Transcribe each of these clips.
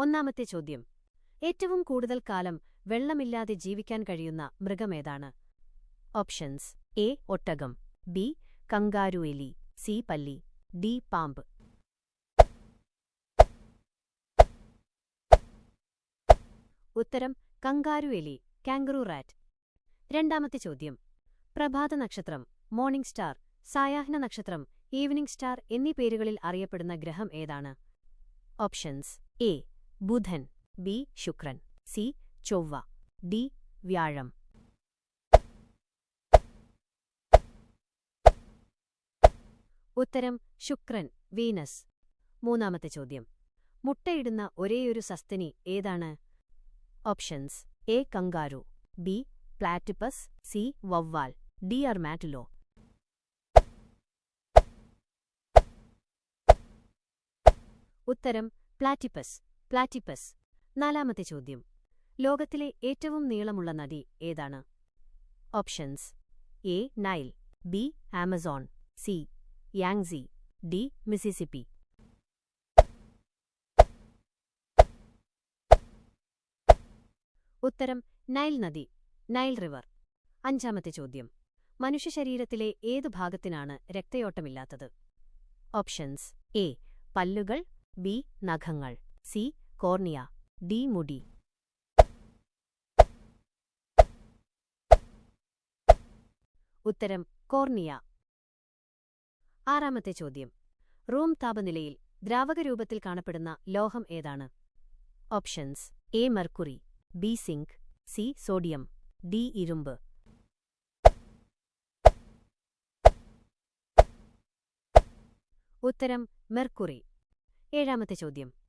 ഒന്നാമത്തെ ചോദ്യം. ഏറ്റവും കൂടുതൽ കാലം വെള്ളമില്ലാതെ ജീവിക്കാൻ കഴിയുന്ന മൃഗമേതാണ് ഓപ്ഷൻസ്. എ. ഒട്ടകം. ബി. കങ്കാരു എലി. സി. പല്ലി. ഡി. പാമ്പ്. ഉത്തരം കങ്കാരു എലി കാങ്കറു റാറ്റ്. രണ്ടാമത്തെ ചോദ്യം. പ്രഭാത നക്ഷത്രം മോർണിംഗ് സ്റ്റാർ സായാഹ്ന നക്ഷത്രം ഈവനിംഗ് സ്റ്റാർ എന്നീ പേരുകളിൽ അറിയപ്പെടുന്ന ഗ്രഹം ഏതാണ്? ഓപ്ഷൻസ്. എ. ബുധൻ ബി ശുക്രൻ സി ചൊവ്വ ഡി വ്യാഴം. ഉത്തരം ശുക്രൻ വീനസ്. മൂന്നാമത്തെ ചോദ്യം. മുട്ടയിടുന്ന ഒരേയൊരു സസ്തനി ഏതാണ്? Options A kangaroo B platypus C Vavvaal D armadillo ഉത്തരം പ്ലാറ്റിപ്പസ്. പ്ലാറ്റിപ്പസ്. നാലാമത്തെ ചോദ്യം. ലോകത്തിലെ ഏറ്റവും നീളമുള്ള നദി ഏതാണ്? Options. A Nile. B Amazon. C Yangtze. D Mississippi ഉത്തരം നൈൽ നദി. Nile river. അഞ്ചാമത്തെ ചോദ്യം. മനുഷ്യശരീരത്തിലെ ഏതു ഭാഗത്തിനാണ് രക്തയോട്ടമില്ലാത്തത്? ഓപ്ഷൻസ്. എ പല്ലുകൾ. ബി നഖങ്ങൾ. സി. കോർണിയ. ഡി. മുടി. ഉത്തരം കോർണിയ. ആറാമത്തെ ചോദ്യം. റൂം താപനിലയിൽ ദ്രാവകരൂപത്തിൽ കാണപ്പെടുന്ന ലോഹം ഏതാണ്? Options A. Mercury B. Zinc C. Sodium D. ഇരുമ്പ്. ഉത്തരം മെർക്കുറി. ഏഴാമത്തെ ചോദ്യം.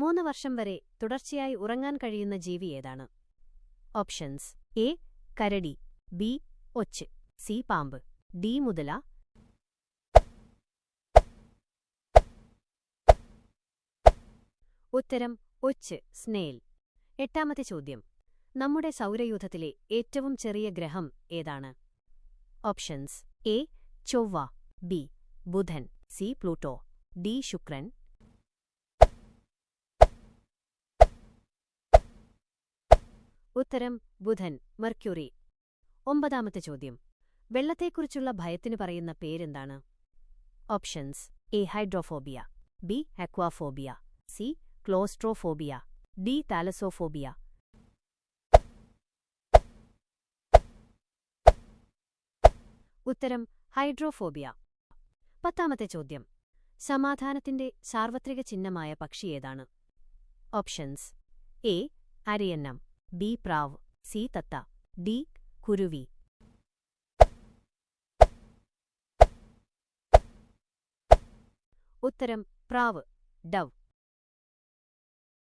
മൂന്ന് വർഷം വരെ തുടർച്ചയായി ഉറങ്ങാൻ കഴിയുന്ന ജീവി ഏതാണ്? ഓപ്ഷൻസ് എ കരടി ബി ഒച്ച് സി പാമ്പ് ഡി മുതല. ഉത്തരം ഒച്ച് സ്നേൽ. എട്ടാമത്തെ ചോദ്യം. നമ്മുടെ സൗരയൂഥത്തിലെ ഏറ്റവും ചെറിയ ഗ്രഹം ഏതാണ്? ഓപ്ഷൻസ് എ ചൊവ്വ ബി ബുധൻ സി പ്ലൂട്ടോ ഡി ശുക്രൻ. ഉത്തരം ബുധൻ മെർക്യൂറി. ഒമ്പതാമത്തെ ചോദ്യം. വെള്ളത്തെക്കുറിച്ചുള്ള ഭയത്തിന് പറയുന്ന പേരെന്താണ്? Options A hydrophobia B aquaphobia C claustrophobia D thalassophobia. ഉത്തരം ഹൈഡ്രോഫോബിയ. പത്താമത്തെ ചോദ്യം. സമാധാനത്തിന്റെ സാർവത്രിക ചിഹ്നമായ പക്ഷി ഏതാണ്? ഓപ്ഷൻസ് എ അരയന്നം. ബി പ്രാവ് സി തത്ത ഡി കുരുവി ഉത്തരം പ്രാവ്. ഡവ്.